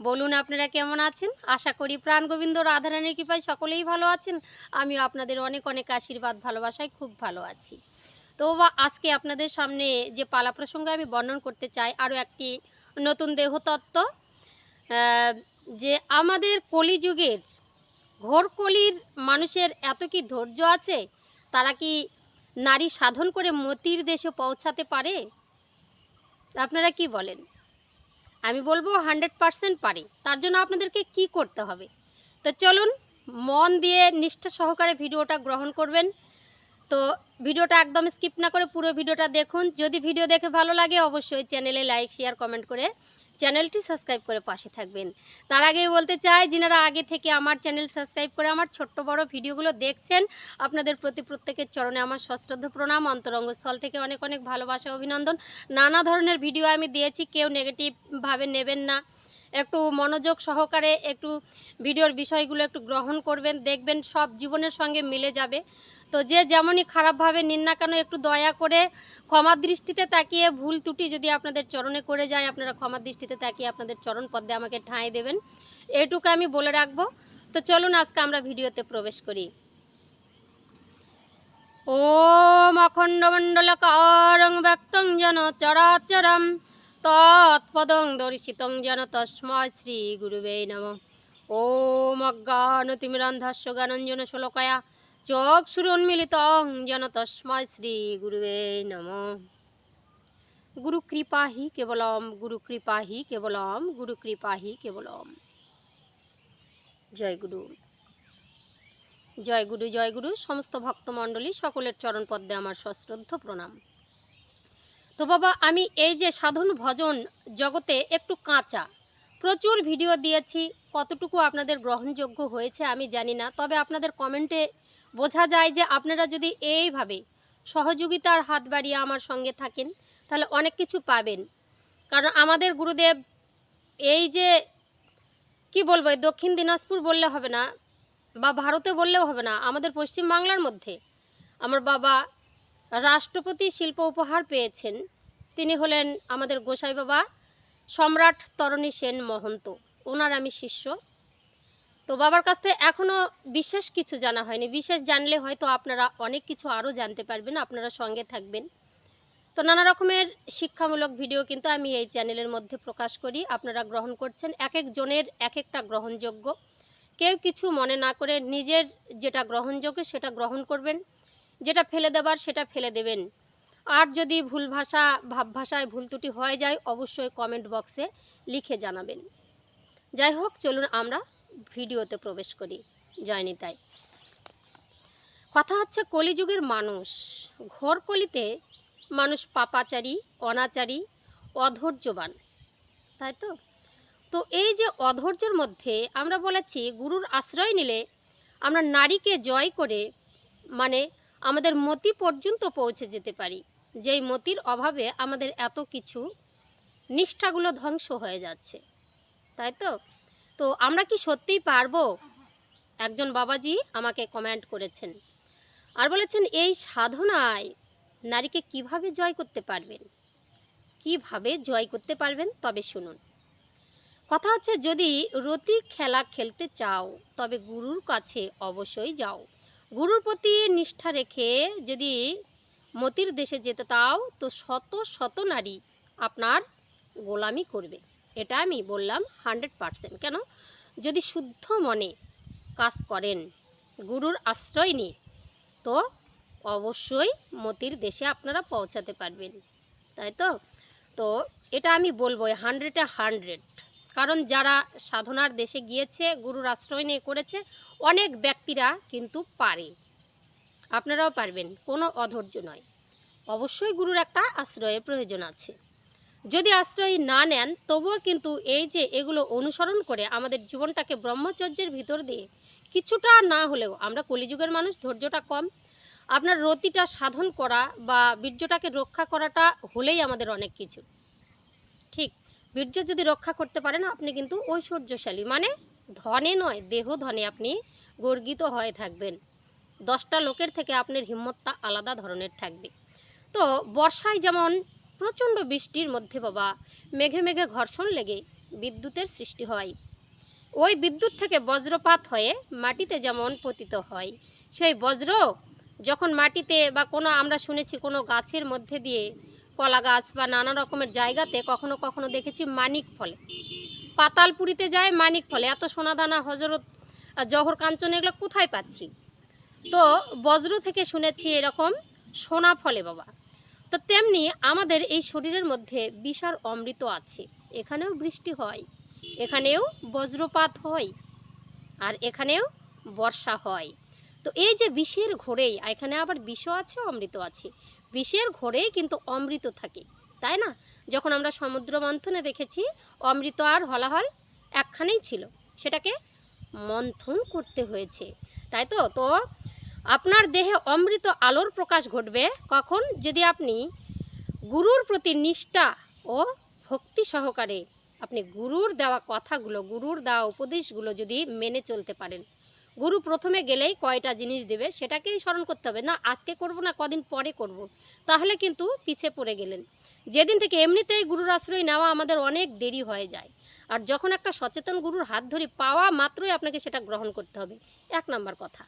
বলুন আপনারা কেমন আছেন? আশা করি প্রাণ গোবিন্দ রাধারানীর কৃপায় সকলেই ভালো আছেন। আমিও আপনাদের অনেক অনেক আশীর্বাদ, ভালোবাসায় খুব ভালো আছি। তো আজকে আপনাদের সামনে যে পালা প্রসঙ্গে আমি বর্ণন করতে চাই, আরও একটি নতুন দেহতত্ত্ব যে আমাদের কলিযুগের ঘোর কলির মানুষের এত কি ধৈর্য আছে? তারা কি নারী সাধন করে মতির দেশে পৌঁছাতে পারে? আপনারা কি বলেন? আমি বলব হান্ড্রেড পারসেন্ট পারি। তার জন্য আপনাদেরকে কি করতে হবে? তো চলুন, মন দিয়ে নিষ্ঠা সহকারে ভিডিওটা গ্রহণ করবেন। তো ভিডিওটা একদম স্কিপ না করে পুরো ভিডিওটা দেখুন। যদি ভিডিও দেখে ভালো লাগে, অবশ্যই চ্যানেলে লাইক, শেয়ার, কমেন্ট করে চ্যানেলটি সাবস্ক্রাইব করে পাশে থাকবেন। তার আগে বলতে চাই, যিনারা আগে থেকে আমার চ্যানেল সাবস্ক্রাইব করে আমার ছোট্ট বড় ভিডিওগুলো দেখছেন, আপনাদের প্রতি প্রত্যেকের চরণে আমার সশ্রদ্ধ প্রণাম। অন্তরঙ্গ স্থল থেকে অনেক অনেক ভালোবাসা, অভিনন্দন। নানা ধরনের ভিডিও আমি দিয়েছি, কেউ নেগেটিভভাবে নেবেন না। একটু মনোযোগ সহকারে একটু ভিডিওর বিষয়গুলো একটু গ্রহণ করবেন, দেখবেন সব জীবনের সঙ্গে মিলে যাবে। তো যে যেমনই খারাপভাবে নিন না কেন, একটু দয়া করে ক্ষমার দৃষ্টিতে তাকিয়ে ভুল ত্রুটি যদি আপনাদের চরণে করে যায়, আপনারা ক্ষমার দৃষ্টিতে তাকিয়ে আপনাদের চরণ পদ্মে আমাকে ঠাঁই দেবেন। এটুকু আমি বলে রাখব। তো চলুন, আজকে আমরা ভিডিওতে প্রবেশ করি। ওম অখণ্ড মণ্ডল কারং ব্যক্তং যেন চরাচরম, তৎপদং দর্শিতং যেন তস্ময় শ্রী গুরুবে নম। ওম অজ্ঞানতিমিরান্ধাস্য জ্ঞানঞ্জন শ্লোকয়া চোখ সুরুন্মিলিতং যেন তস্ময় শ্রী গুরুবে নম। গুরু কৃপা হি কেবলম, গুরু কৃপা হি কেবলম, গুরু কৃপা হি কেবলম। জয় গুরু। জয় গুরু জয় গুরু। সমস্ত ভক্তমণ্ডলী সকলের চরণ পদ্মে আমার সশ্রদ্ধ প্রণাম। তো বাবা, আমি এই যে সাধন ভজন জগতে একটু কাঁচা, প্রচুর ভিডিও দিয়েছি, কতটুকু আপনাদের গ্রহণযোগ্য হয়েছে আমি জানি না, তবে আপনাদের কমেন্টে বোঝা যায় যে আপনারা যদি এইভাবে সহযোগিতার হাত বাড়িয়ে আমার সঙ্গে থাকেন, তাহলে অনেক কিছু পাবেন। কারণ আমাদের গুরুদেব এই যে, কি বলব দক্ষিণ দিনাজপুর বললে হবে না, বা ভারতে বললেও হবে না, আমাদের পশ্চিম বাংলার মধ্যে আমার বাবা রাষ্ট্রপতি শিল্প উপহার পেয়েছেন। তিনি হলেন আমাদের গোসাই বাবা সম্রাট তরণী সেন মহন্ত। ওনার আমি শিষ্য। তো বাবার কাছ থেকে এখনও বিশেষ কিছু জানা হয়নি। বিশেষ জানলে হয়তো আপনারা অনেক কিছু আরও জানতে পারবেন, আপনারা সঙ্গে থাকবেন। তো নানা রকমের শিক্ষামূলক ভিডিও কিন্তু আমি এই চ্যানেলের মধ্যে প্রকাশ করি, আপনারা গ্রহণ করছেন। এক একজনের এক একটা গ্রহণযোগ্য। কেউ কিছু মনে না করে নিজের যেটা গ্রহণযোগ্য সেটা গ্রহণ করবেন, যেটা ফেলে দেবার সেটা ফেলে দেবেন। আর যদি ভুল ভাষা ভাব ভাষায় ভুল ত্রুটি হয়ে যায়, অবশ্যই কমেন্ট বক্সে লিখে জানাবেন। যাই হোক, চলুন আমরা ভিডিওতে প্রবেশ করি জয় নিতাই কথা হচ্ছে কলিযুগের মানুষ। ঘোর কলিতে মানুষ পাপাচারী, অনাচারী, অধৈর্যবান। তাই তো? তো এই যে অধৈর্যের মধ্যে আমরা বলেছি গুরুর আশ্রয় নিলে আমরা নারীকে জয় করে মানে আমাদের মতি পর্যন্ত পৌঁছে যেতে পারি। যেই মতির অভাবে আমাদের এত কিছু নিষ্ঠাগুলো ধ্বংস হয়ে যাচ্ছে। তাই তো? তো আমরা কি সত্যিই পারব? একজন বাবাজি আমাকে কমেন্ট করেছেন আর বলেছেন, এই সাধনায় নারীকে কীভাবে জয় করতে পারবেন? কীভাবে জয় করতে পারবেন? তবে শুনুন। কথা হচ্ছে, যদি রতি খেলা খেলতে চাও, তবে গুরুর কাছে অবশ্যই যাও। গুরুর প্রতি নিষ্ঠা রেখে যদি মতির দেশে যেতে তাও তো শত শত নারী আপনার গোলামি করবে। এটা আমি বললাম হান্ড্রেড পারসেন্ট কেন? যদি শুদ্ধ মনে কাজ করেন, গুরুর আশ্রয় নিয়ে তো অবশ্যই মতির দেশে আপনারা পৌঁছাতে পারবেন। তাই তো? তো এটা আমি বলব হান্ড্রেডে হান্ড্রেড কারণ যারা সাধনার দেশে গিয়েছে, গুরুর আশ্রয় নিয়ে করেছে, অনেক ব্যক্তিরা কিন্তু পারে। আপনারাও পারবেন, কোনো অধৈর্য নয়। অবশ্যই গুরুর একটা আশ্রয়ের প্রয়োজন আছে। যদি আশ্রয় না নেন, তবুও কিন্তু এই যে এগুলো অনুসরণ করে আমাদের জীবনটাকে ব্রহ্মচর্যের ভিতর দিয়ে কিছুটা না হলেও আমরা কলিযুগের মানুষ, ধৈর্যটা কম। আপনার রতিটা সাধন করা বা বীর্যটাকে রক্ষা করাটা হলেই আমাদের অনেক কিছু। ঠিক, বীর্য যদি রক্ষা করতে পারেন, আপনি কিন্তু ঐশ্বর্যশালী। মানে ধনে নয়, দেহ ধনে আপনি গর্বিত হয়ে থাকবেন। দশটা লোকের থেকে আপনার হিম্মতটা আলাদা ধরনের থাকবে। তো বর্ষায় যেমন প্রচণ্ড বৃষ্টির মধ্যে বাবা, মেঘে মেঘে ঘর্ষণ লেগে বিদ্যুতের সৃষ্টি হয়। ওই বিদ্যুৎ থেকে বজ্রপাত হয়ে মাটিতে যেমন পতিত হয়, সেই বজ্র যখন মাটিতে বা কোনো আমরা শুনেছি কোনো গাছের মধ্যে দিয়ে কলা গাছ বা নানা রকমের জায়গাতে কখনো কখনো দেখেছি মানিক ফলে। পাতালপুরিতে যায় মানিক ফলে। এত সোনাদানা, হজরত জহর কাঞ্চন এগুলো কোথায় পাচ্ছি? তো বজ্র থেকে শুনেছি এরকম সোনা ফলে বাবা। তো তেমনি আমাদের এই শরীরের মধ্যে বিশাল অমৃত আছে। এখানেও বৃষ্টি হয়, এখানেও বজ্রপাত হয়, আর এখানেও বর্ষা হয়। তো এই যে বিষের ঘোরেই এখানে আবার বিষও আছে অমৃত আছে। বিষের ঘোরেই কিন্তু অমৃত থাকে, তাই না? যখন আমরা সমুদ্র মন্থনে দেখেছি, অমৃত আর হলাহল একখানেই ছিল। সেটাকে মন্থন করতে হয়েছে। তাই তো? তো আপনার দেহে অমৃত আলোর প্রকাশ ঘটবে। কখন? যদি আপনি গুরুর প্রতি নিষ্ঠা ও ভক্তি সহকারে আপনি গুরুর দেওয়া কথাগুলো, গুরুর দেওয়া উপদেশগুলো যদি মেনে চলতে পারেন। গুরু প্রথমে গেলেই কয়টা জিনিস দেবে সেটাকেই স্মরণ করতে হবে। না, আজকে করব না, কদিন পরে করব। তাহলে কিন্তু পিছে পড়ে গেলেন। যেদিন থেকে এমনিতেই গুরুর আশ্রয় নেওয়া আমাদের অনেক দেরি হয়ে যায়। আর যখন একটা সচেতন গুরুর হাত ধরে পাওয়া মাত্রই আপনাকে সেটা গ্রহণ করতে হবে। এক নম্বর কথা।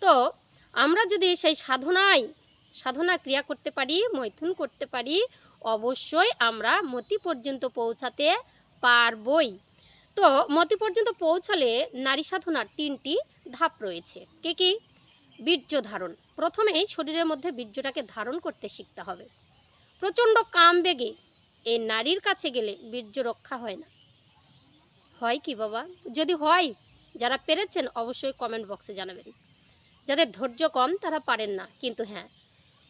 তো আমরা যদি সেই সাধনায়, সাধনা ক্রিয়া করতে পারি, মৈথুন করতে পারি, অবশ্যই আমরা মতি পর্যন্ত পৌঁছাতে পারবই। তো মতি পর্যন্ত পৌঁছালে নারী সাধনার তিনটি ধাপ রয়েছে। কে কি? বীর্য ধারণ। প্রথমেই শরীরের মধ্যে বীর্যটাকে ধারণ করতে শিখতে হবে। প্রচণ্ড কাম বেগে এই নারীর কাছে গেলে বীর্য রক্ষা হয় না। হয় কি বাবা? যদি হয়, যারা পেরেছেন, অবশ্যই কমেন্ট বক্সে জানাবেন। যাদের ধৈর্য কম, তারা পারেন না। কিন্তু হ্যাঁ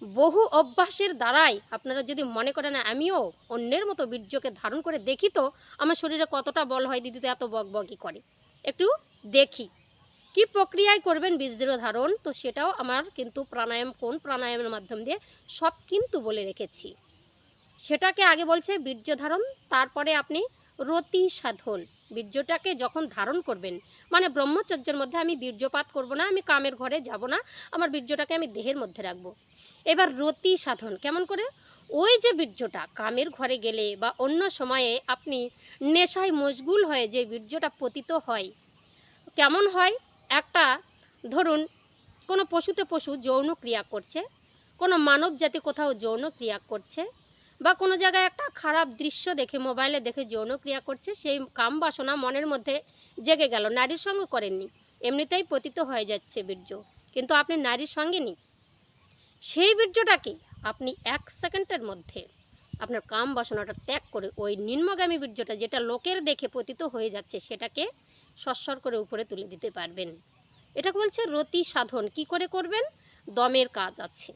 বহু অভ্যাসের দ্বারাই আপনারা যদি মনে করেন, আমিও অন্যের মতো বীর্যকে ধারণ করে দেখি তো, আমার শরীরে কতটা বল হয়, দিদি তো এত বক বকই করে। একটু দেখি, কি প্রক্রিয়ায় করবেন বীর্য ধারণ? তো সেটাও আমার কিন্তু প্রাণায়াম, কোন প্রাণায়ামের মাধ্যম দিয়ে সব কিন্তু বলে রেখেছি। সেটাকে আগে বলছে বীর্য ধারণ, তারপরে আপনি রতি সাধন। বীর্যটাকে যখন ধারণ করবেন মানে ব্রহ্মচর্যের মধ্যে আমি বীর্যপাত করব না, আমি কামের ঘরে যাব না, আমার বীর্যটাকে আমি দেহের মধ্যে রাখব। এবার রতি সাধন, কেমন করে? ওই যে বীর্যটা কামের ঘরে গেলে বা অন্য সময়ে আপনি নেশায় মশগুল হয়ে যে বীর্যটা পতিত হয়, কেমন হয়? একটা, ধরুন, কোনো পশুতে পশু যৌন ক্রিয়া করছে, কোনো মানব জাতি কোথাও যৌন ক্রিয়া করছে, বা কোনো জায়গায় একটা খারাপ দৃশ্য দেখে, মোবাইলে দেখে যৌন ক্রিয়া করছে, সেই কাম বাসনা মনের মধ্যে জেগে গেল, নারীর সঙ্গে করেননি। এমনিতেই পতিত হয়ে যাচ্ছে বীর্য। কিন্তু আপনি নারীর সঙ্গে নি সেই বীর্যটাকে আপনি এক সেকেন্ডের মধ্যে আপনার কাম বাসনাটা ত্যাগ করে ওই নিম্নগামী বীর্যটা যেটা লোকের দেখে পতিত হয়ে যাচ্ছে, সেটাকে সস্বর করে উপরে তুলে দিতে পারবেন। এটাকে বলছে রতি সাধন। কি করে করবেন? দমের কাজ আছে।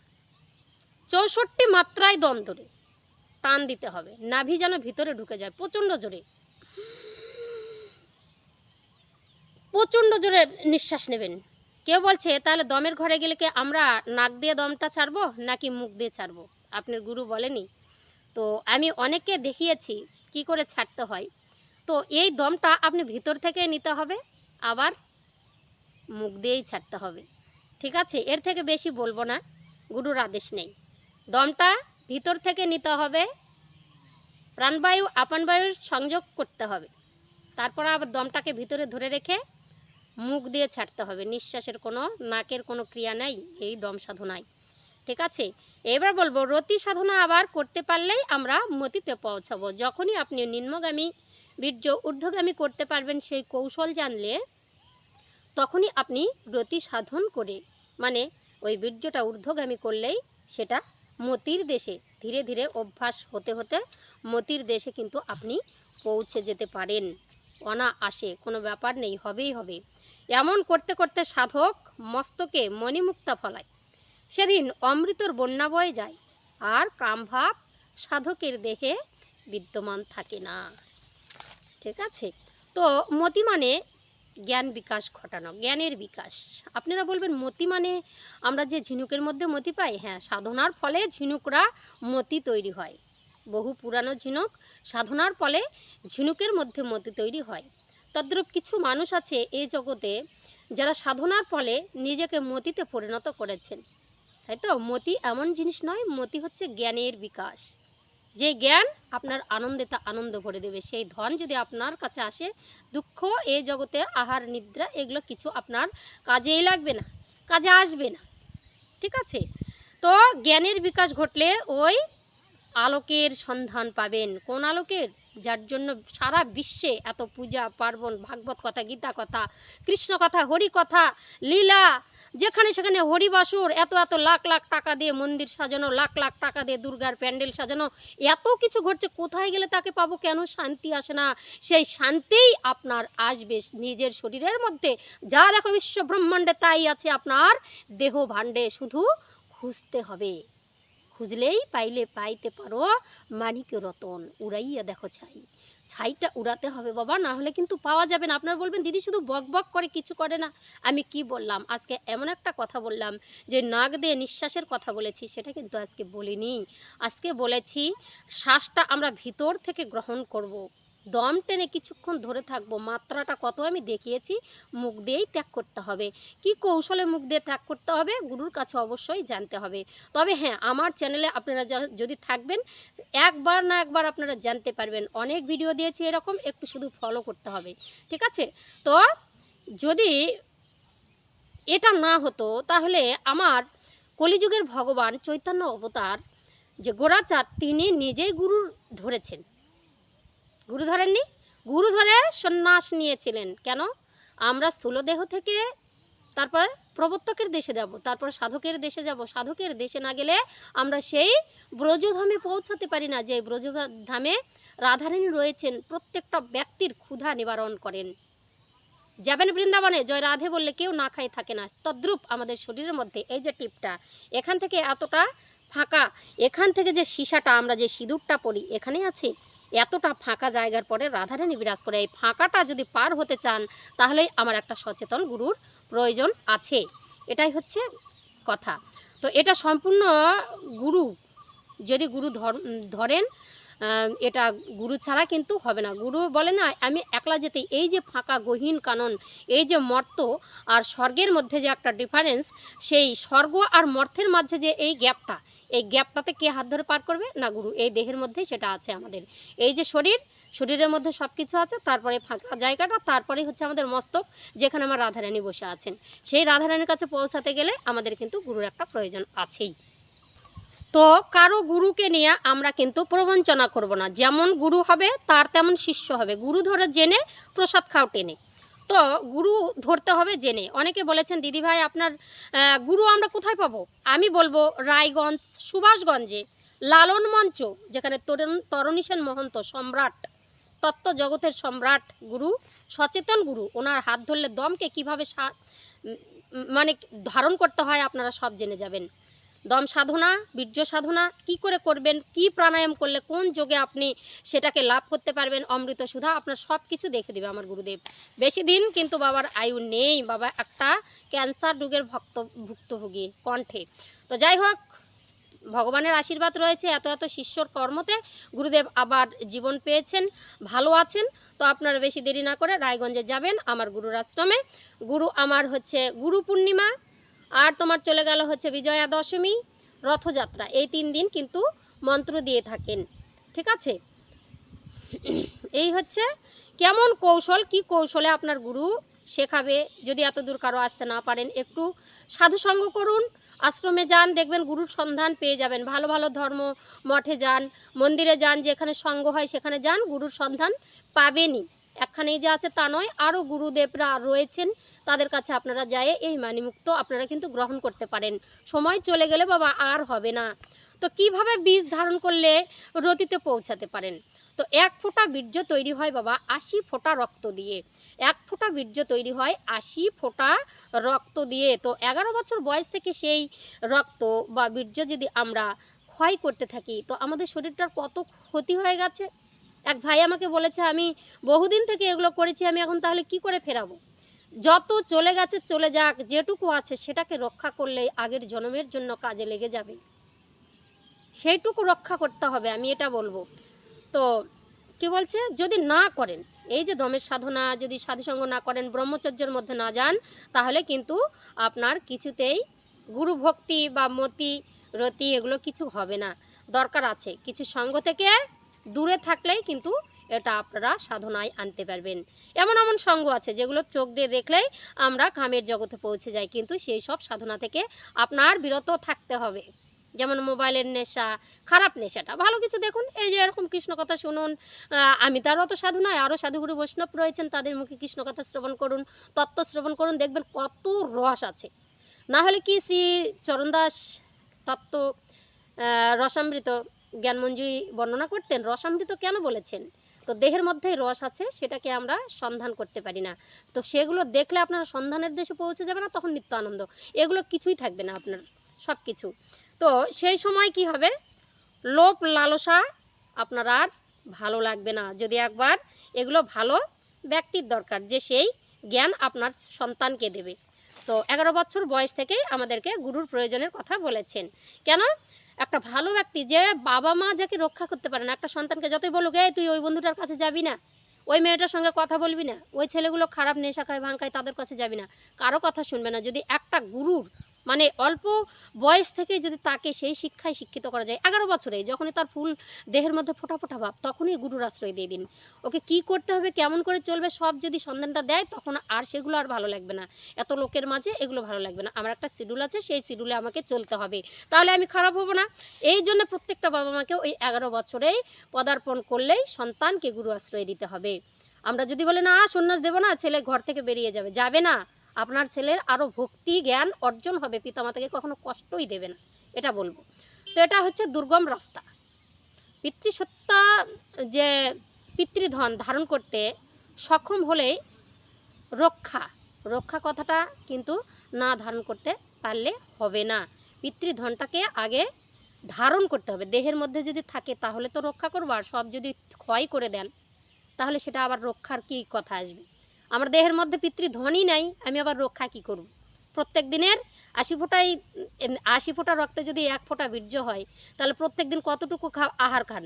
চৌষট্টি মাত্রায় দম ধরে। টান দিতে হবে। নাভি যেন ভিতরে ঢুকে যায় প্রচণ্ড জোরে। প্রচণ্ড জোরে নিঃশ্বাস নেবেন। কেউ বলছে, তাহলে দমের ঘরে গেলে কি আমরা নাক দিয়ে দমটা ছাড়বো, নাকি মুখ দিয়ে ছাড়বো? আপনার গুরু বলেনি। তো আমি অনেককে দেখিয়েছি কি করে ছাড়তে হয়। তো এই দমটা আপনি ভিতর থেকে নিতে হবে, আবার মুখ দিয়েই ছাড়তে হবে। ঠিক আছে? এর থেকে বেশি বলব না। গুরুর আদেশ নেই। দমটা ভিতর থেকে নিতে হবে, প্রাণবায়ু, আপানবায়ুর সংযোগ করতে হবে। তারপর আবার দমটাকে ভিতরে ধরে রেখে মুখ দিয়ে ছাড়তে হবে। নিঃশ্বাসের কোনো, নাকের কোনো ক্রিয়া নাই, এই দম সাধনায়। ঠিক আছে? এবার বলব, রতি সাধনা আবার করতে পারলেই আমরা মতিতে পৌঁছাবো। যখনই আপনি নিম্নগামী, বীর্য ঊর্ধ্বগামী করতে পারবেন সেই কৌশল জানলে, তখনই আপনি রতি সাধন করে মানে ওই বীর্যটা ঊর্ধ্বগামী করলেই সেটা মতির দেশে, ধীরে ধীরে অভ্যাস হতে হতে মতির দেশে কিন্তু আপনি পৌঁছে যেতে পারেন। অনা আসে কোনো ব্যাপার নেই, হবেই হবে। এমন করতে করতে সাধক মস্তকে মণিমুক্তা ফলায়। সেদিন অমৃতর বন্যা বয়ে যায়, আর কামভাব সাধকের দেহে বিদ্যমান থাকে না। ঠিক আছে? তো মতি মানে জ্ঞান বিকাশ ঘটানো, জ্ঞানের বিকাশ। আপনারা বলবেন, মতি মানে আমরা যে ঝিনুকের মধ্যে মতি পাই? হ্যাঁ সাধনার ফলে ঝিনুকরা মতি তৈরি হয়। বহু পুরানো ঝিনুক সাধনার ফলে ঝিনুকের মধ্যে মতি তৈরি হয়। তদ্রূপ কিছু মানুষ আছে এই জগতে যারা সাধনার ফলে নিজেকে মতিতে পরিণত করেছেন। তাই তো? মতি এমন জিনিস নয়, মতি হচ্ছে জ্ঞানের বিকাশ। যে জ্ঞান আপনার আনন্দে তা আনন্দ ভরে দেবে। সেই ধন যদি আপনার কাছে আসে, দুঃখ, এই জগতে আহার, নিদ্রা, এগুলো কিছু আপনার কাজেই লাগবে না, কাজে আসবে না। ঠিক আছে? তো জ্ঞানের বিকাশ ঘটলে ওই আলোকের সন্ধান পাবেন। কোন আলোকের? যার জন্য সারা বিশ্বে এত পূজা, পার্বণ, ভাগবত কথা, গীতা কথা, কৃষ্ণ কথা, হরি কথা, লীলা, যেখানে সেখানে হরিবাসুর এত এত লাখ লাখ টাকা দিয়ে মন্দির সাজানো, লাখ লাখ টাকা দিয়ে দুর্গার প্যান্ডেল সাজানো, এত কিছু ঘটছে, কোথায় গেলে তাকে পাবো? কেন শান্তি আসে না? সেই শান্তিই আপনার আসবে নিজের শরীরের মধ্যে। যা দেখো বিশ্ব ব্রহ্মাণ্ডে তাই আছে আপনার দেহ ভাণ্ডে। শুধু খুঁজতে হবে। খুঁজলেই পাইলে পাইতে পারো মানিক রতন। উড়াইয়া দেখো ছাই। ছাইটা উড়াতে হবে বাবা না হলে কিন্তু পাওয়া যাবে না। আপনার বলবেন, দিদি শুধু বক বক করে কিছু করে না। আমি কি বললাম? আজকে এমন একটা কথা বললাম যে, নাক দিয়ে নিঃশ্বাসের কথা বলেছি। সেটা কিন্তু আজকে বলিনি। আজকে বলেছি শ্বাসটা আমরা ভিতর থেকে গ্রহণ করব। দম টেনে কিছুক্ষণ ধরে থাকব। মাত্রাটা কত আমি দেখিয়েছি। মুখ দিয়েই ত্যাগ করতে হবে। কি কৌশলে মুখ দিয়ে ত্যাগ করতে হবে গুরুর কাছে অবশ্যই জানতে হবে। তবে হ্যাঁ আমার চ্যানেলে আপনারা যদি থাকবেন, একবার না একবার আপনারা জানতে পারবেন। অনেক ভিডিও দিয়েছি এরকম, একটু শুধু ফলো করতে হবে। ঠিক আছে? তো যদি এটা না হতো, তাহলে আমার কলিযুগের ভগবান চৈতন্য অবতার যে গোরাচাঁদ তিনি নিজেই গুরু ধরেছেন। গুরু ধরেননি? গুরু ধরে সন্ন্যাস নিয়েছিলেন। কেন? আমরা স্থূলদেহ থেকে তারপরে প্রবর্তকের দেশে যাব, তারপর সাধকের দেশে যাব। সাধকের দেশে না গেলে আমরা সেই ব্রজধামে পৌঁছাতে পারি না। যে ব্রজধামে রাধারানী রয়েছেন, প্রত্যেকটা ব্যক্তির ক্ষুধা নিবারণ করেন। যাবেন বৃন্দাবনে? জয় রাধে বললে কেউ না খাই থাকে না। তদ্রূপ আমাদের শরীরের মধ্যে এই যে টিপটা, এখান থেকে এতটা ফাঁকা। এখান থেকে যে সীসাটা, আমরা যে সিঁদুরটা পরি এখানে আছে। এতটা ফাঁকা জায়গার পরে রাধারানী বিরাজ করে, এই ফাঁকাটা যদি পার হতে চান, তাহলেই আমার একটা সচেতন গুরুর প্রয়োজন আছে। এটাই হচ্ছে কথা। তো এটা সম্পূর্ণ গুরু। যদি গুরু ধর- ধরেন এটা গুরু ছাড়া কিন্তু হবে না। গুরু বলে না, আমি একলা যেতে, এই যে ফাঁকা গহীন কানন, এই যে মর্ত আর স্বর্গের মধ্যে যে একটা ডিফারেন্স সেই স্বর্গ আর মর্থের মাঝে যে এই গ্যাপটা এই গ্যাপটাতে কে হাত ধরে পার করবে? না, গুরু, এই দেহের মধ্যেই সেটা আছে আমাদের। এই যে শরীর, শরীরের মধ্যে সব কিছু আছে, তারপরে ফাঁকা জায়গাটা তারপরে হচ্ছে আমাদের মস্তক, যেখানে আমার রাধারানী বসে আছেন। সেই রাধারানীর কাছে পৌঁছাতে গেলে আমাদের কিন্তু গুরুর একটা প্রয়োজন আছেই। তো কারও গুরুকে নিয়ে আমরা কিন্তু প্রবঞ্চনা করব না। যেমন গুরু হবে, তার তেমন শিষ্য হবে। গুরু ধরে জেনে, প্রসাদ খাও টেনে। তো গুরু ধরতে হবে জেনে। অনেকে বলেছেন, দিদি ভাই, আপনার গুরু আমরা কোথায় পাবো? আমি বলব রায়গঞ্জ, সুভাষগঞ্জে, লালন মঞ্চ, যেখানে তরুণ, তরণী সেন মহন্ত সম্রাট, তত্ত্ব জগতের সম্রাট গুরু, সচেতন গুরু, ওনার হাত ধরলে দমকে কীভাবে মানে ধারণ করতে হয় আপনারা সব জেনে যাবেন। দম সাধনা, বীর্য সাধনা, কি করে করবেন, কি প্রাণায়াম করলে, কোন যোগে আপনি সেটাকে লাভ করতে পারবেন, অমৃত সুধা, আপনার সব কিছু দেখে দেবে আমার গুরুদেব। বেশি দিন কিন্তু বাবার আয়ু নেই, বাবা একটা ক্যান্সার রোগের ভক্ত, ভুক্তভোগী কণ্ঠে। তো যাই হোক, ভগবানের আশীর্বাদ রয়েছে এত এত শিষ্যর কর্মতে। গুরুদেব আবার জীবন পেয়েছেন, ভালো আছেন। তো আপনারা বেশি দেরি না করে রায়গঞ্জে যাবেন আমার গুরুর আশ্রমে। গুরু আমার হচ্ছে গুরু পূর্ণিমা, আর তোমার চলে গেল হচ্ছে বিজয়া দশমী, রথযাত্রা। এই তিন দিন কিন্তু মন্ত্র দিয়ে থাকেন, ঠিক আছে? এই হচ্ছে কেমন কৌশল, কি কৌশলে আপনার গুরু শেখাবে, যদি এত দূর কারও আসতে না পারেন, একটু সাধুসঙ্গ করুন, আশ্রমে যান, দেখবেন গুরুর সন্ধান পেয়ে যাবেন। ভালো ভালো ধর্ম মঠে যান, মন্দিরে যান, যেখানে সঙ্গ হয় সেখানে যান, গুরুর সন্ধান পাবেনই। একখানেই যে আছে তা নয়, আরও গুরুদেবরা রয়েছেন, তাদের কাছে আপনারা যায় এই মানিমুক্ত আপনারা কিন্তু গ্রহণ করতে পারেন। সময় চলে গেলে বাবা আর হবে না। তো কীভাবে বীজ ধারণ করলে রতিতে পৌঁছাতে পারেন? তো এক ফোঁটা বীর্য তৈরি হয় বাবা আশি ফোঁটা রক্ত দিয়ে। এক ফোঁটা বীর্য তৈরি হয় আশি ফোঁটা রক্ত দিয়ে। তো এগারো বছর বয়স থেকে সেই রক্ত বা বীর্য যদি আমরা ক্ষয় করতে থাকি, তো আমাদের শরীরটার কত ক্ষতি হয়ে গেছে? এক ভাই আমাকে বলেছে, আমি বহুদিন থেকে এগুলো করেছি, আমি এখন তাহলে কি করে ফেরাবো? যত চলে গেছে, চলে যাক, যেটুকু আছে সেটাকে রক্ষা করলে আগের জন্মের জন্য কাজে লেগে যাবে। সেইটুকু রক্ষা করতে হবে, আমি এটা বলব। তো কি বলছে? যদি না করেন এই যে দমের সাধনা যদি সাধুসঙ্গ না করেন, ব্রহ্মচর্যের মধ্যে না যান, তাহলে কিন্তু আপনার কিছুতেই গুরু ভক্তি বা মতি, রতি এগুলো কিছু হবে না। দরকার আছে কিছু সঙ্গ থেকে দূরে থাকলেই কিন্তু এটা আপনারা সাধনায় আনতে পারবেন। এমন এমন সঙ্গ আছে যেগুলো চোখ দিয়ে দেখলেই আমরা কামের জগতে পৌঁছে যাই, কিন্তু সেই সব সাধনা থেকে আপনার বিরত থাকতে হবে। যেমন মোবাইলের নেশা খারাপ নেশাটা ভালো কিছু দেখুন, এই যে এরকম কৃষ্ণ কথা শুনুন আমি তার অত সাধু নয় আরও সাধুগুরু বৈষ্ণব রয়েছেন, তাদের মুখে কৃষ্ণ কথা শ্রবণ করুন, তত্ত্ব শ্রবণ করুন, দেখবেন কত রস আছে। না হলে কি শ্রী চরণদাস তত্ত্ব রসামৃত জ্ঞানমঞ্জুরি বর্ণনা করতেন? রসামৃত কেন বলেছেন? তো দেহের মধ্যেই রস আছে, সেটাকে আমরা সন্ধান করতে পারি না। তো সেগুলো দেখলে আপনারা সন্ধানের দেশে পৌঁছে যাবে না, তখন নিত্য আনন্দ। এগুলো কিছুই থাকবে না আপনার সব কিছু তো সেই সময় কি হবে? লোভ লালসা আপনার আর ভালো লাগবে না। যদি একবার এগুলো ভালো ব্যক্তির দরকার, যে সেই জ্ঞান আপনার সন্তানকে দেবে। তো এগারো বছর বয়স থেকেই আমাদেরকে গুরুর প্রয়োজনের কথা বলেছেন। কেন? একটা ভালো ব্যক্তি যে বাবা মা যাকে রক্ষা করতে পারে না, একটা সন্তানকে যতই বলুক, এই, তুই ওই বন্ধুটার কাছে যাবি না। ওই মেয়েটার সঙ্গে কথা বলবি না। ওই ছেলেগুলো খারাপ নেশা খায় ভাঙ খায়, তাদের কাছে যাবি না। কারও কথা শুনবে না। যদি একটা গুরুর মানে অল্প বয়স থেকে যদি তাকে সেই শিক্ষায় শিক্ষিত করা যায়, এগারো বছরে যখনই তার ফুল দেহের মধ্যে ফোটা ফোটা ভাব, তখনই গুরুর আশ্রয় দিয়ে দিন। ওকে কি করতে হবে, কেমন করে চলবে, সব যদি সন্ধানটা দেয়, তখন আর সেগুলো আর ভালো লাগবে না। এত লোকের মাঝে এগুলো ভালো লাগবে না। আমার একটা শিডিউল আছে, সেই শিডিউলে আমাকে চলতে হবে। তাহলে আমি খারাপ হব না। এই জন্য প্রত্যেকটা বাবা মাকে ওই এগারো বছরেই পদার্পণ করলেই সন্তানকে গুরু আশ্রয় দিতে হবে। আমরা যদি বলে, না, সন্ন্যাস দেবো না, ছেলে ঘর থেকে বেরিয়ে যাবে। যাবে না। আপনার ছেলের আরও ভক্তি, জ্ঞান অর্জন হবে। পিতামাতাকে কখনো কষ্টই দেবে না, এটা বলব। তো এটা হচ্ছে দুর্গম রাস্তা। পিতৃসত্তা, যে পিতৃধন ধারণ করতে সক্ষম হলেই রক্ষা রক্ষা কথাটা কিন্তু না ধারণ করতে পারলে হবে না। পিতৃধনটাকে আগে ধারণ করতে হবে। দেহের মধ্যে যদি থাকে তাহলে তো রক্ষা করব, আর সব যদি ক্ষয় করে দেন, তাহলে সেটা আবার রক্ষার কি কথা আসবে? আমার দেহের মধ্যে পিতৃধনই নাই, আমি আবার রক্ষা কি করব? প্রত্যেক দিনের আশি ফোঁটাই আশি ফোঁটা রক্তে যদি এক ফোঁটা বীর্য হয়, তাহলে প্রত্যেক দিন কতটুকু আহার খান?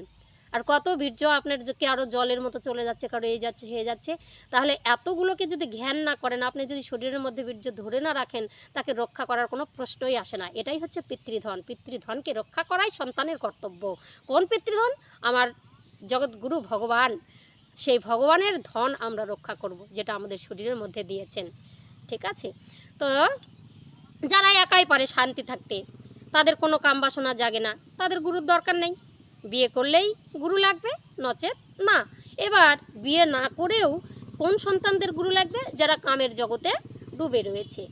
আর কত বীর্য আপনার কে আরও জলের মতো চলে যাচ্ছে, কারও এই যাচ্ছে, সে যাচ্ছে, তাহলে এতগুলোকে যদি জ্ঞান না করেন, আপনি যদি শরীরের মধ্যে বীর্য ধরে না রাখেন, তাকে রক্ষা করার কোনো প্রশ্নই আসে না। এটাই হচ্ছে পিতৃধন। পিতৃধনকে রক্ষা করাই সন্তানের কর্তব্য। কোন পিতৃধন? আমার জগৎগুরু ভগবান। সেই ভগবানের ধন আমরা রক্ষা করব, যেটা আমাদের শরীরের মধ্যে দিয়েছেন। ঠিক আছে? তো যারা একাই পারে শান্তি থাকতে, তাদের কোনো কাম বাসনা জাগে না, তাদের গুরুর দরকার নেই। বিয়ে করলেই গুরু লাগবে, নচেত না। এবার বিয়ে না করেও কোন সন্তানদের গুরু লাগবে? যারা কামের জগতে ডুবে রয়েছে।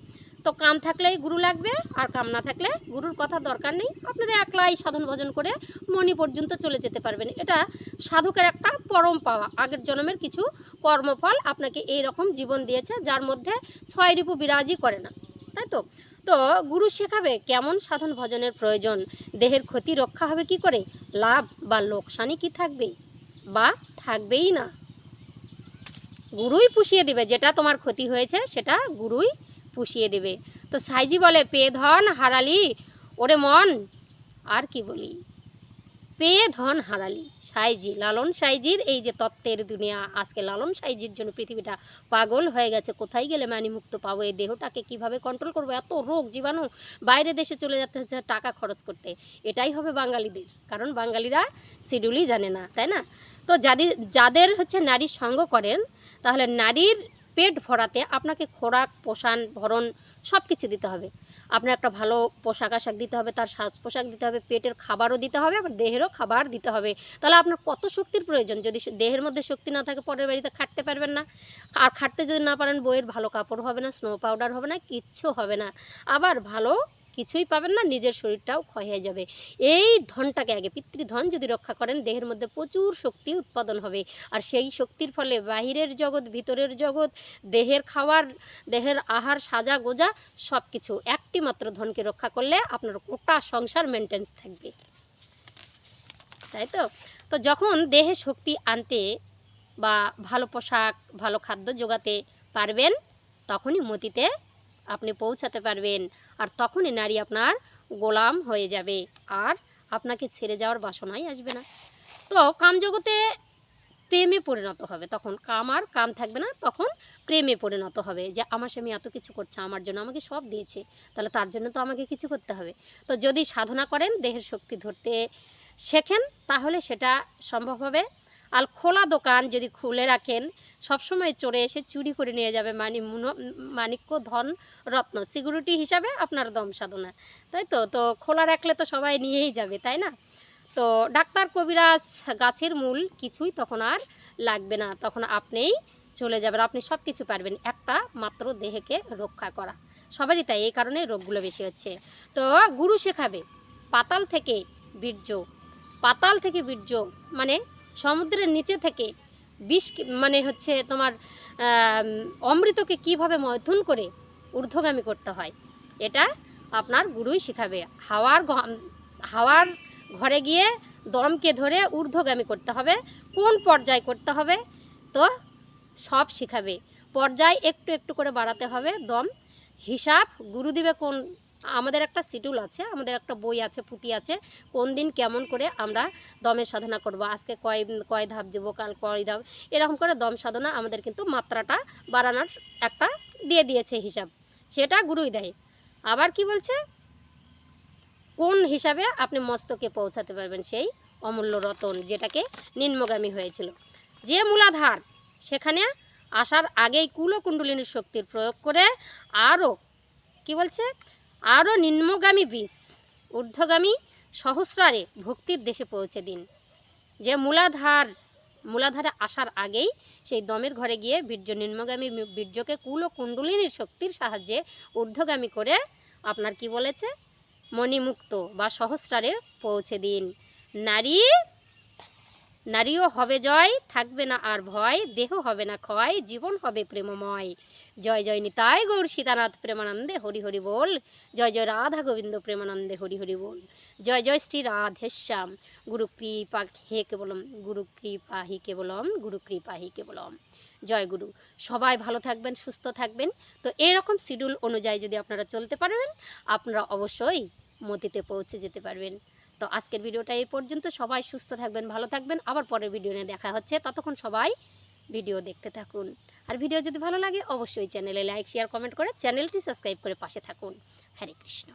তো কাম থাকলেই গুরু লাগবে, আর কাম না থাকলে গুরুর কথা দরকার নেই। আপনারা একলাই সাধন ভজন করে মণি পর্যন্ত চলে যেতে পারবেন। এটা সাধকের একটা পরম পাওয়া। আগের জন্মের কিছু কর্মফল আপনাকে এই রকম জীবন দিয়েছে, যার মধ্যে ছয় রিপু বিরাজই করে না। তাই তো? তো গুরু শেখাবে কেমন সাধন ভজনের প্রয়োজন, দেহের ক্ষতি রক্ষা হবে কি করে, লাভ বা লোকসানই কি থাকবে, বা থাকবেই না। গুরুই পুষিয়ে দেবে, যেটা তোমার ক্ষতি হয়েছে সেটা গুরুই পুষিয়ে দেবে। তো সাইজি বলে পেয়ে ধন হারালি, ওরে মন, আর কি বলি? পেয়ে ধন হারালি। সাইজি, লালন সাইজির এই যে তত্ত্বের দুনিয়া, আজকে লালন সাইজির জন্য পৃথিবীটা পাগল হয়ে গেছে। কোথায় গেলে মানি মুক্ত পাবো? এই দেহটাকে কীভাবে কন্ট্রোল করব? এত রোগ জীবাণু বাইরে দেশে চলে যেতে হচ্ছে টাকা খরচ করতে। এটাই হবে বাঙালিদের, কারণ বাঙালিরা শিডিউলই জানে না, তাই না? তো যাদের যাদের হচ্ছে নারীর সঙ্গ করেন, তাহলে নারীর পেট ভরাতে আপনাকে খোরাক, পোষণ, ভরণ সব কিছু দিতে হবে। আপনার একটা ভালো পোশাক আশাক দিতে হবে, তার সাজ পোশাক দিতে হবে, পেটের খাবারও দিতে হবে, আবার দেহেরও খাবার দিতে হবে। তাহলে আপনার কত শক্তির প্রয়োজন? যদি দেহের মধ্যে শক্তি না থাকে, পরের বাড়িতে খাটতে পারবেন না। আর খাটতে যদি না পারেন, বইয়ের ভালো কাপড় হবে না স্নো পাউডার হবে না, কিচ্ছু হবে না। আবার ভালো কিছুই পাবেন না, নিজের শরীরটাও ক্ষয় হয়ে যাবে। এই ধনটাকে আগে, পিতৃধন যদি রক্ষা করেন, দেহের মধ্যে প্রচুর শক্তি উৎপাদন হবে। আর সেই শক্তির ফলে বাহিরের জগৎ, ভিতরের জগৎ, দেহের খাওয়ার, দেহের আহার, সাজা, গোজা সব কিছু একটি মাত্র ধনকে রক্ষা করলে আপনার গোটা সংসার মেনটেন্স থাকবে। তাই তো? তো যখন দেহে শক্তি আনতে বা ভালো পোশাক, ভালো খাদ্য জোগাতে পারবেন, তখনই মতিতে আপনি পৌঁছাতে পারবেন। আর তখন তখনই নারী আপনার গোলাম হয়ে যাবে। আর আপনাকে ছেড়ে যাওয়ার বাসনাই আসবে না। তো কামজগতে প্রেমে পরিণত হবে। তখন কাম আর কাম থাকবে না, তখন প্রেমে পরিণত হবে। যে আমার স্বামী এত কিছু করছে, আমার জন্য আমাকে সব দিয়েছে, তাহলে তার জন্য তো আমাকে কিছু করতে হবে। তো যদি সাধনা করেন, দেহের শক্তি ধরতে শেখেন, তাহলে সেটা সম্ভব হবে। আর খোলা দোকান যদি খুলে রাখেন সবসময় চড়ে এসে চুরি করে নিয়ে যাবে মানি মুনো- মাণিক্য ধন রত্ন, সিকিউরিটি হিসাবে আপনার দম সাধনা তাই তো? তো খোলা রাখলে তো সবাই নিয়েই যাবে, তাই না? তো ডাক্তার কবিরাজ গাছের মূল কিছুই তখন আর লাগবে না, তখন আপনিই চলে যাবেন, আপনি সব কিছু পারবেন, একটা মাত্র দেহকে রক্ষা করা। সবারই তাই, এই কারণে রোগগুলো বেশি হচ্ছে। তো গুরু শেখাবে, পাতাল থেকে বীর্য, পাতাল থেকে বীর্য মানে সমুদ্রের নিচে থেকে বিষ মানে হচ্ছে তোমার অমৃতকে কীভাবে মৈথুন করে ঊর্ধ্বগামী করতে হয়, এটা আপনার গুরুই শেখাবে। হাওয়ার হাওয়ার ঘরে গিয়ে দমকে ধরে ঊর্ধ্বগামী করতে হবে, কোন পর্যায় করতে হবে, তো সব শেখাবে। পর্যায় একটু একটু করে বাড়াতে হবে, দম, হিসাব গুরু দিবে কোন, আমাদের একটা শিডিউল আছে, আমাদের একটা বই আছে, পুঁথি আছে, কোন দিন কেমন করে আমরা দমের সাধনা করব। আজকে কয় কয় ধাপ দেবো, কাল কয় ধাপ? এরকম করে দম সাধনা আমাদের কিন্তু মাত্রাটা বাড়ানোর একটা দিয়ে দিয়েছে হিসাব। সেটা গুরুই দেয়। আবার কি বলছে? কোন হিসাবে আপনি মস্তকে পৌঁছাতে পারবেন? সেই অমূল্য রতন, যেটাকে নিম্নগামী হয়েছিল। যে মূলাধার, সেখানে আসার আগেই কুলকুণ্ডলিনীর শক্তির প্রয়োগ করে আরও, কি বলছে? আরও নিম্নগামী বিষ ঊর্ধ্বগামী সহস্রারে ভক্তির দেশে পৌঁছে দিন। যে মূলাধার, মূলাধারে আসার আগেই সেই দমের ঘরে গিয়ে বীর্য নিম্নগামী বীর্যকে কুল ও কুণ্ডলিনীর শক্তির সাহায্যে ঊর্ধ্বগামী করে আপনার কি বলেছে? মণিমুক্ত বা সহস্রারে পৌঁছে দিন। নারী, নারীও হবে জয়, থাকবে না আর ভয়, দেহ হবে না ক্ষয়, জীবন হবে প্রেমময়। জয় জয় নিতাই গৌর সীতানাথ প্রেমানন্দে হরি হরি বল। জয় জয় রাধা গোবিন্দ প্রেমানন্দে হরি হরি বল। জয় জয় শ্রী রাধেশ্যাম। গুরু কৃপা হে কেবলম গুরু কৃপা হি কেবলম গুরু কৃপা হি কেবলম। জয় গুরু। সবাই ভালো থাকবেন, সুস্থ থাকবেন। তো এরকম শিডিউল অনুযায়ী যদি আপনারা চলতে পারবেন, আপনারা অবশ্যই মতিতে পৌঁছে যেতে পারবেন। তো আজকের ভিডিওটা এই পর্যন্ত। সবাই সুস্থ থাকবেন, ভালো থাকবেন। আবার পরের ভিডিও নিয়ে দেখা হচ্ছে। ততক্ষণ সবাই ভিডিও দেখতে থাকুন। আর ভিডিও যদি ভালো লাগে, অবশ্যই চ্যানেলে লাইক, শেয়ার, কমেন্ট করে চ্যানেলটি সাবস্ক্রাইব করে পাশে থাকুন। হরে কৃষ্ণ।